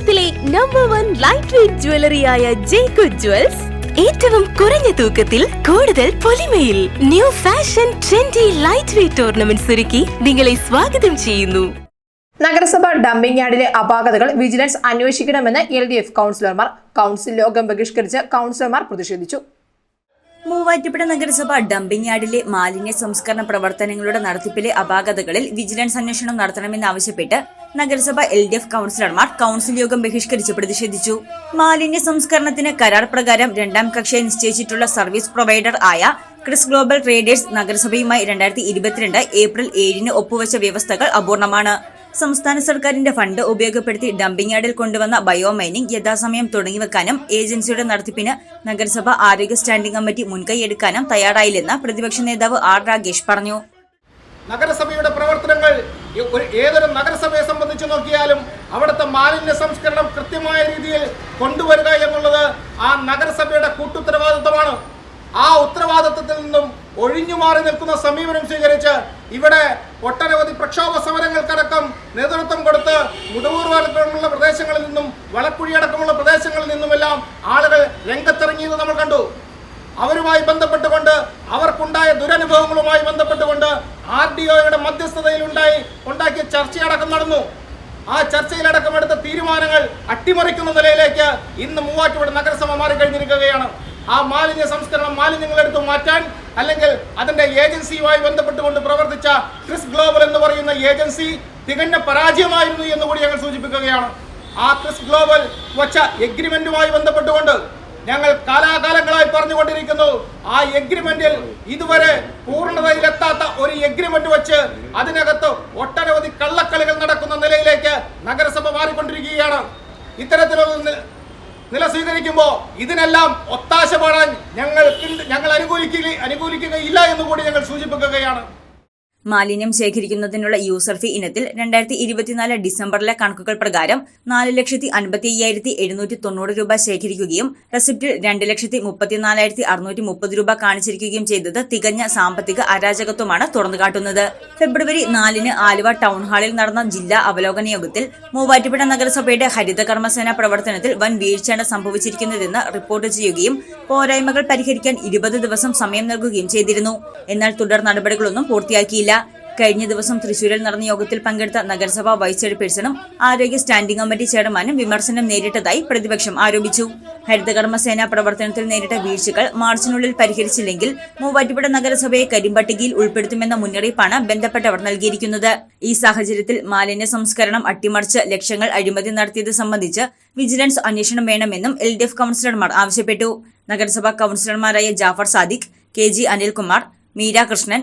കേരളത്തിലെ number one light weight ജ്വല്ലറിയായ ജേക്കു jewels ഏറ്റവും കുറഞ്ഞ തൂക്കത്തിൽ കൂടുതൽ പൊലിമയിൽ new fashion trendy light weight ornaments ഒരുക്കി നിങ്ങളെ സ്വാഗതം ചെയ്യുന്നു. നഗരസഭ ഡംപിംഗ് യാർഡിലെ അപാകതകൾ വിജിലൻസ് അന്വേഷിക്കണമെന്ന് എൽ ഡി എഫ് കൗൺസിലർമാർ കൗൺസിൽ യോഗം ബഹിഷ്കരിച്ച് കൗൺസിലർമാർ പ്രതിഷേധിച്ചു. മൂവാറ്റുപുഴ നഗരസഭ ഡംപിംഗ് യാർഡിലെ മാലിന്യ സംസ്കരണ പ്രവർത്തനങ്ങളുടെ നടത്തിപ്പിലെ അപാകതകളിൽ വിജിലൻസ് അന്വേഷണം നടത്തണമെന്നാവശ്യപ്പെട്ട് നഗരസഭ എൽ ഡി എഫ് കൌൺസിലർമാർ കൌൺസിൽ യോഗം ബഹിഷ്കരിച്ച് പ്രതിഷേധിച്ചു. മാലിന്യ സംസ്കരണത്തിന് കരാർ പ്രകാരം രണ്ടാം കക്ഷയെ നിശ്ചയിച്ചിട്ടുള്ള സർവീസ് പ്രൊവൈഡർ ആയ ക്രിസ് ഗ്ലോബൽ ട്രേഡേഴ്സ് നഗരസഭയുമായി രണ്ടായിരത്തി ഇരുപത്തിരണ്ട് ഏപ്രിൽ ഏഴിന് ഒപ്പുവച്ച വ്യവസ്ഥകൾ അപൂർണമാണ്. സംസ്ഥാന സർക്കാരിന്റെ ഫണ്ട് ഉപയോഗപ്പെടുത്തി ഡംപിംഗ് യാർഡിൽ കൊണ്ടുവന്ന ബയോ മൈനിംഗ് യഥാസമയം തുടങ്ങിവെക്കാനും ഏജൻസിയുടെ നടത്തിപ്പിന് നഗരസഭ ആരോഗ്യ സ്റ്റാൻഡിംഗ് കമ്മിറ്റി മുൻകൈയെടുക്കാനും തയ്യാറായില്ലെന്ന് പ്രതിപക്ഷ നേതാവ് ആർ രാഗേഷ് പറഞ്ഞു. നഗരസഭയുടെ പ്രവർത്തനങ്ങൾ ഏതൊരു നഗരസഭയെ സംബന്ധിച്ച് നോക്കിയാലും അവിടുത്തെ മാലിന്യ സംസ്കരണം കൃത്യമായ രീതിയിൽ കൊണ്ടുവരിക എന്നുള്ളത് ആ നഗരസഭയുടെ കൂട്ടുത്തരവാദിത്വമാണ്. ആ ഉത്തരവാദിത്വത്തിൽ നിന്നും ഒഴിഞ്ഞു മാറി നിൽക്കുന്ന സമീപനം സ്വീകരിച്ച് ഇവിടെ ഒട്ടനവധി പ്രക്ഷോഭ സമരങ്ങൾക്കടക്കം നേതൃത്വം കൊടുത്ത് മുടവൂർ പ്രദേശങ്ങളിൽ നിന്നും വളക്കുഴി അടക്കമുള്ള പ്രദേശങ്ങളിൽ നിന്നുമെല്ലാം ആളുകൾ രംഗത്തിറങ്ങിയത് നമ്മൾ കണ്ടു. അവരുമായി ബന്ധപ്പെട്ടുകൊണ്ട് അവർക്കുണ്ടായ ദുരനുഭവങ്ങളുമായി ബന്ധപ്പെട്ടുകൊണ്ട് ആർ ഡി ഒയുടെ മധ്യസ്ഥതയിൽ ഉണ്ടായി ഉണ്ടാക്കിയ ചർച്ചയടക്കം നടന്നു. ആ ചർച്ചയിലടക്കം എടുത്ത തീരുമാനങ്ങൾ അട്ടിമറിക്കുന്ന നിലയിലേക്ക് ഇന്ന് മൂവാറ്റുപുഴ നഗരസഭ മാറിക്കഴിഞ്ഞിരിക്കുകയാണ്. ആ മാലിന്യ സംസ്കരണം മാലിന്യങ്ങളെടുത്ത് മാറ്റാൻ അല്ലെങ്കിൽ അതിന്റെ ഏജൻസിയുമായി ബന്ധപ്പെട്ടുകൊണ്ട് പ്രവർത്തിച്ച ക്രിസ് ഗ്ലോബൽ എന്ന് പറയുന്ന ഏജൻസി തികഞ്ഞ പരാജയമായിരുന്നു എന്ന് കൂടി ഞങ്ങൾ സൂചിപ്പിക്കുകയാണ്. ആ ക്രിസ് ഗ്ലോബൽ വച്ച എഗ്രിമെന്റുമായി ബന്ധപ്പെട്ടുകൊണ്ട് ഞങ്ങൾ കാലാകാലങ്ങളായി പറഞ്ഞുകൊണ്ടിരിക്കുന്നു. ആ എഗ്രിമെന്റിൽ ഇതുവരെ പൂർണതയിലെത്താത്ത ഒരു എഗ്രിമെന്റ് വെച്ച് അതിനകത്ത് ഒട്ടനവധി കള്ളക്കളികൾ നടക്കുന്ന നിലയിലേക്ക് നഗരസഭ മാറിക്കൊണ്ടിരിക്കുകയാണ്. ഇത്തരത്തിലുള്ള നില സ്വീകരിക്കുമ്പോൾ ഇതിനെല്ലാം ഒത്താശ പാടാൻ ഞങ്ങൾ ഞങ്ങൾ അനുകൂലിക്കുക അനുകൂലിക്കുകയില്ല എന്ന് കൂടി ഞങ്ങൾ സൂചിപ്പിക്കുകയാണ്. മാലിന്യം ശേഖരിക്കുന്നതിനുള്ള യൂസർ ഫീ ഇനത്തിൽ രണ്ടായിരത്തി ഇരുപത്തിനാല് ഡിസംബറിലെ കണക്കുകൾ പ്രകാരം നാല് ലക്ഷത്തി അൻപത്തി അയ്യായിരത്തി എഴുന്നൂറ്റി തൊണ്ണൂറ് രൂപ ശേഖരിക്കുകയും റെസിപ്റ്റിൽ രണ്ട് ലക്ഷത്തി മുപ്പത്തിനാലായിരത്തി അറുന്നൂറ്റി മുപ്പത് രൂപ കാണിച്ചിരിക്കുകയും ചെയ്തത് തികഞ്ഞ സാമ്പത്തിക അരാജകത്വമാണ് തുറന്നുകാട്ടുന്നത്. ഫെബ്രുവരി നാലിന് ആലുവ ടൗൺ ഹാളിൽ നടന്ന ജില്ലാ അവലോകന യോഗത്തിൽ മൂവാറ്റുപുഴ നഗരസഭയുടെ ഹരിതകർമ്മസേന പ്രവർത്തനത്തിൽ വൻ വീഴ്ചയാണ് സംഭവിച്ചിരിക്കുന്നതെന്ന് റിപ്പോർട്ട് ചെയ്യുകയും പോരായ്മകൾ പരിഹരിക്കാൻ ഇരുപത് ദിവസം സമയം നൽകുകയും ചെയ്തിരുന്നു. എന്നാൽ തുടർ നടപടികളൊന്നും പൂർത്തിയാക്കിയില്ല. കഴിഞ്ഞ ദിവസം തൃശൂരിൽ നടന്ന യോഗത്തിൽ പങ്കെടുത്ത നഗരസഭാ വൈസ് ചെയർപേഴ്സണും ആരോഗ്യ സ്റ്റാൻഡിംഗ് കമ്മിറ്റി ചെയർമാനും വിമർശനം നേരിട്ടതായി പ്രതിപക്ഷം ആരോപിച്ചു. ഹരിതകർമ്മസേന പ്രവർത്തനത്തിൽ നേരിട്ട വീഴ്ചകൾ മാർച്ചിനുള്ളിൽ പരിഹരിച്ചില്ലെങ്കിൽ മൂവാറ്റുപുഴ നഗരസഭയെ കരിമ്പട്ടികയിൽ ഉൾപ്പെടുത്തുമെന്ന മുന്നറിയിപ്പാണ് ബന്ധപ്പെട്ടവർ നൽകിയിരിക്കുന്നത്. ഈ സാഹചര്യത്തിൽ മാലിന്യ സംസ്കരണം അട്ടിമറിച്ച് ലക്ഷങ്ങൾ അഴിമതി നടത്തിയത് സംബന്ധിച്ച് വിജിലൻസ് അന്വേഷണം വേണമെന്നും എൽ ഡി എഫ് കൌൺസിലർമാർ ആവശ്യപ്പെട്ടു. നഗരസഭാ കൌൺസിലർമാരായ ജാഫർ സാദിഖ് കെ ജി അനിൽകുമാർ മീര കൃഷ്ണൻ